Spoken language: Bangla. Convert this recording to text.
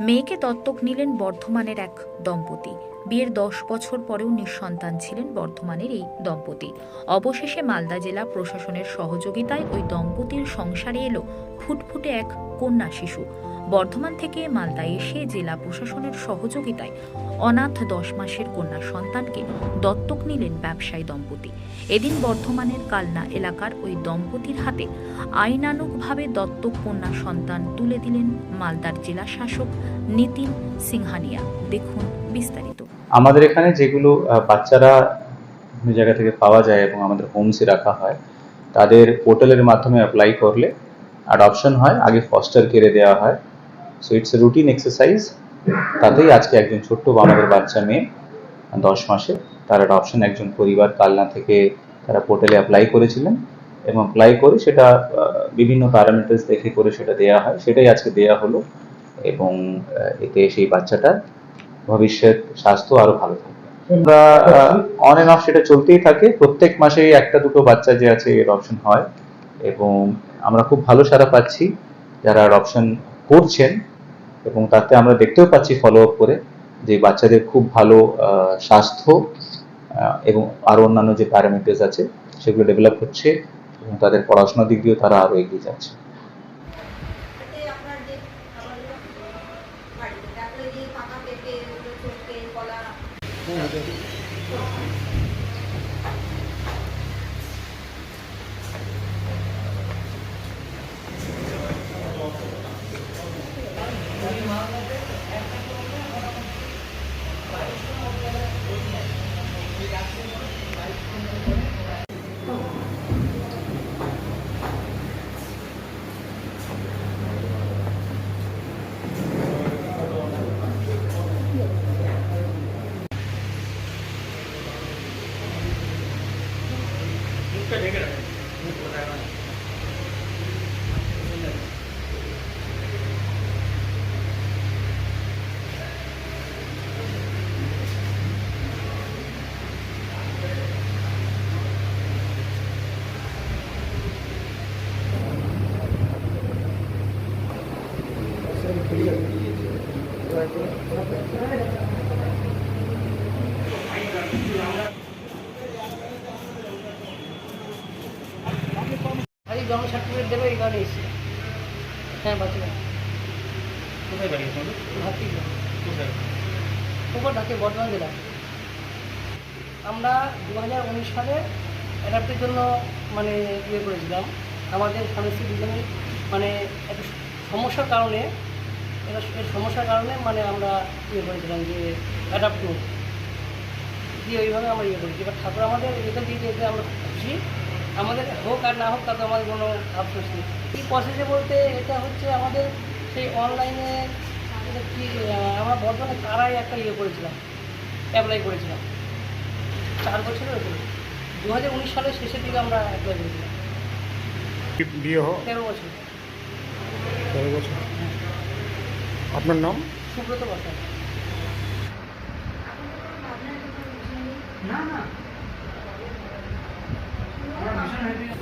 মেয়েকে দত্তক নিলেন বর্ধমানের এক দম্পতি। বিয়ের দশ বছর পরেও নিঃসন্তান ছিলেন বর্ধমানের এই দম্পতি। অবশেষে মালদা জেলা প্রশাসনের সহযোগিতায় ওই দম্পতির সংসারে এলো ফুটফুটে এক কন্যা শিশু। বর্ধমান থেকে মালদা এসে জেলা প্রশাসনের সহযোগিতায় অনাথ দশ মাসের কন্যা সন্তানকে দত্তক নিলেন ব্যবসায়ী দম্পতি। এদিন বর্ধমানের কালনা এলাকার ওই দম্পতির হাতে আইনানুকভাবে দত্তক কন্যা সন্তান তুলে দিলেন মালদার জেলা শাসক নিতিন সিংহানিয়া। দেখুন বিস্তারিত। আমাদের এখানে যেগুলো বাচ্চারা জায়গা থেকে পাওয়া যায় এবং আমাদের হোমসে রাখা হয়, তাদের পোর্টালের মাধ্যমে অ্যাপ্লাই করলে অ্যাডপশন হয়, আগে ফস্টার কেড়ে দেওয়া হয়। So it's a routine exercise তাতেই আজকে একজন ছোট্ট আমাদের বাচ্চা মেয়ে, দশ মাসে তার অ্যাডপশন একজন পরিবার কালনা থেকে তারা পোর্টালে অ্যাপ্লাই করেছিলেন এবং অ্যাপ্লাই করে সেটা বিভিন্ন প্যারামিটার্স দেখে করে সেটা দেওয়া হয়। সেটাই আজকে দেওয়া হলো এবং এতে সেই বাচ্চাটার ভবিষ্যৎ, স্বাস্থ্য আরও ভালো থাকবে। অন অফ সেটা চলতেই থাকে। প্রত্যেক মাসে একটা দুটো বাচ্চা যে আছে, এর অপশন হয়। এবং আমরা খুব ভালো সারা পাচ্ছি। যারা অপশন করছেন এবং তাতে আমরা দেখতেও পাচ্ছি ফলো আপ করে যে বাচ্চাদের খুব ভালো আহ, স্বাস্থ্য আহ, এবং আরও অন্যান্য যে প্যারামিটার্স আছে সেগুলো ডেভেলপ হচ্ছে এবং তাদের পড়াশোনার দিক দিয়েও তারা আরও এগিয়ে যাচ্ছে। এতে আপনার সার্টিফিকেট দেবে এই কারণে এসেছি হ্যাঁ বাচ্চা কোথায় ডাকে বর্ধমান জেলা আমরা দু হাজার উনিশ সালে অ্যাডাপ্টের জন্য মানে ইয়ে করেছিলাম আমাদের স্বামী দুজনে মানে একটা সমস্যার কারণে এটা সমস্যার কারণে মানে আমরা ইয়ে করেছিলাম যে অ্যাডাপ্ট দিয়ে ওইভাবে আমরা ইয়ে করেছি এবার ঠাকুর আমাদের এটা দিয়ে যেতে আমরা খুশি আমাদের হোক আর না হোক তাতে আমাদের কোনো আফসোস নেই। কী প্রসেসে বলতে এটা হচ্ছে আমাদের সেই অনলাইনে কি আমরা বর্তমানে তারাই একটা ইয়ে করেছিলাম অ্যাপ্লাই করেছিলাম। চার বছরের উপরে। দু হাজার উনিশ সালের শেষের দিকে আমরা অ্যাপ্লাই করেছিলাম। বিয়ে হওয়া তেরো বছর। তেরো বছর। আপনার নাম? সুব্রত বসা না না। কোথায়